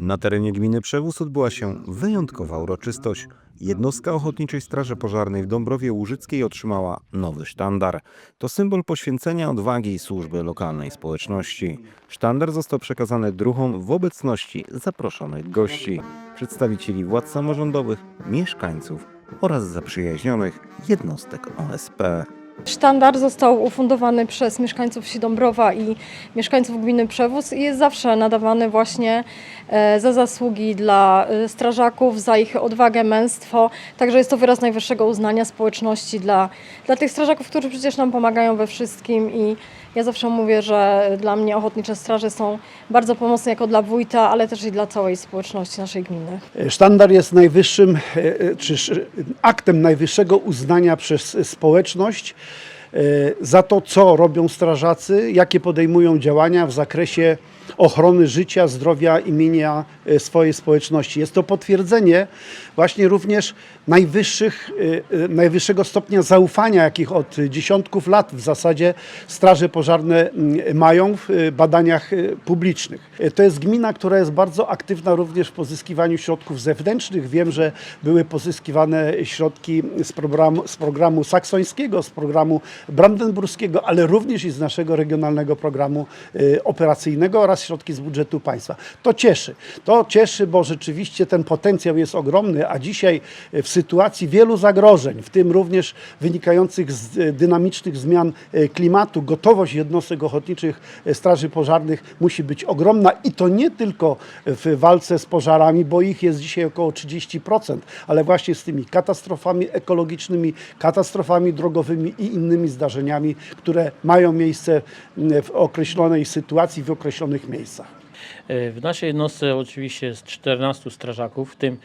Na terenie gminy Przewóz odbyła się wyjątkowa uroczystość. Jednostka Ochotniczej Straży Pożarnej w Dąbrowie Łużyckiej otrzymała nowy sztandar. To symbol poświęcenia odwagi służby lokalnej społeczności. Sztandar został przekazany druhom w obecności zaproszonych gości, przedstawicieli władz samorządowych, mieszkańców oraz zaprzyjaźnionych jednostek OSP. Sztandar został ufundowany przez mieszkańców wsi Dąbrowa i mieszkańców gminy Przewóz i jest zawsze nadawany właśnie e, za zasługi dla e, strażaków, za ich odwagę, męstwo. Także jest to wyraz najwyższego uznania społeczności dla, dla tych strażaków, którzy przecież nam pomagają we wszystkim i ja zawsze mówię, że dla mnie ochotnicze straże są bardzo pomocne jako dla wójta, ale też i dla całej społeczności naszej gminy. Sztandar jest najwyższym, e, e, czy aktem najwyższego uznania przez społeczność za to, co robią strażacy, jakie podejmują działania w zakresie ochrony życia, zdrowia i mienia e, swojej społeczności. Jest to potwierdzenie właśnie również najwyższych, e, e, najwyższego stopnia zaufania, jakich od dziesiątków lat w zasadzie straże pożarne mm, mają w e, badaniach e, publicznych. E, To jest gmina, która jest bardzo aktywna również w pozyskiwaniu środków zewnętrznych. Wiem, że były pozyskiwane środki z programu, z programu saksońskiego, z programu brandenburskiego, ale również i z naszego regionalnego programu e, operacyjnego oraz środki z budżetu państwa. To cieszy. To cieszy, bo rzeczywiście ten potencjał jest ogromny, a dzisiaj e, w sytuacji wielu zagrożeń, w tym również wynikających z e, dynamicznych zmian klimatu, gotowość jednostek ochotniczych straży pożarnych musi być ogromna i to nie tylko w walce z pożarami, bo ich jest dzisiaj około 30%, ale właśnie z tymi katastrofami ekologicznymi, katastrofami drogowymi i innymi zdarzeniami, które mają miejsce m, w określonej sytuacji, w określonych miejscach. E, W naszej jednostce oczywiście jest 14 strażaków, w tym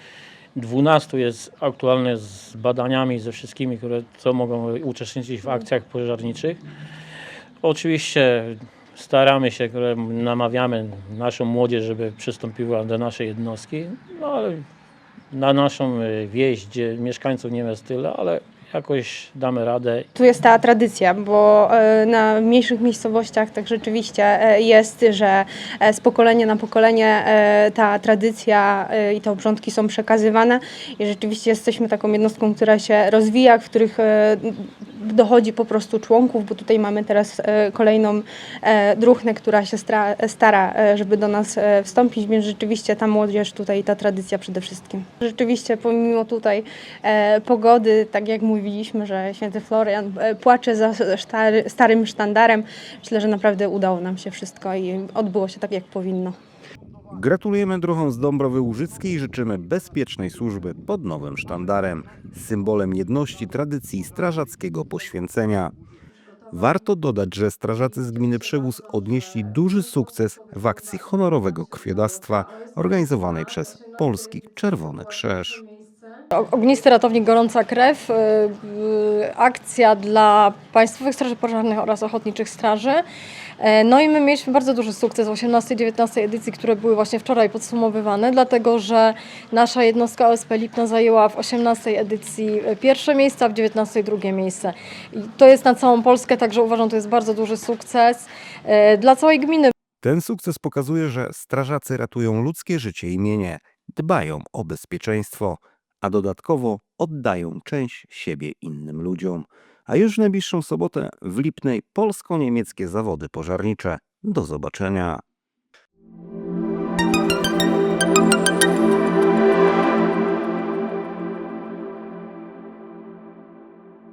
12 jest aktualnie z badaniami, ze wszystkimi, które co mogą uczestniczyć w akcjach pożarniczych. Oczywiście staramy się, namawiamy naszą młodzież, żeby przystąpiła do naszej jednostki, no ale na naszą e, wieś, gdzie mieszkańców nie jest tyle, ale jakoś damy radę. Tu jest ta tradycja, bo e, na mniejszych miejscowościach tak rzeczywiście e, jest, że e, z pokolenia na pokolenie ta tradycja i te obrządki są przekazywane. I rzeczywiście jesteśmy taką jednostką, która się rozwija, w których dochodzi po prostu członków, bo tutaj mamy teraz e, kolejną e, druchnę, która się stara, e, żeby do nas wstąpić, więc rzeczywiście ta młodzież tutaj, ta tradycja przede wszystkim. Rzeczywiście pomimo tutaj pogody, tak jak mówiliśmy, że święty Florian płacze za stary, starym sztandarem, myślę, że naprawdę udało nam się wszystko i odbyło się tak, jak powinno. Gratulujemy druhom z Dąbrowy Łużyckiej i życzymy bezpiecznej służby pod nowym sztandarem, symbolem jedności, tradycji strażackiego poświęcenia. Warto dodać, że strażacy z gminy Przewóz odnieśli duży sukces w akcji honorowego krwiodawstwa organizowanej przez Polski Czerwony Krzyż. Ognisty ratownik Gorąca Krew, y, y, akcja dla Państwowych Straży Pożarnych oraz Ochotniczych Straży. E, No i my mieliśmy bardzo duży sukces w 18-19 edycji, które były właśnie wczoraj podsumowywane, dlatego że nasza jednostka OSP Lipno zajęła w 18 edycji e, pierwsze miejsce, a w 19 drugie miejsce. I to jest na całą Polskę, także uważam, to jest bardzo duży sukces e, dla całej gminy. Ten sukces pokazuje, że strażacy ratują ludzkie życie i mienie, dbają o bezpieczeństwo, a dodatkowo oddają część siebie innym ludziom. A już w najbliższą sobotę w Lipnej polsko-niemieckie zawody pożarnicze. Do zobaczenia.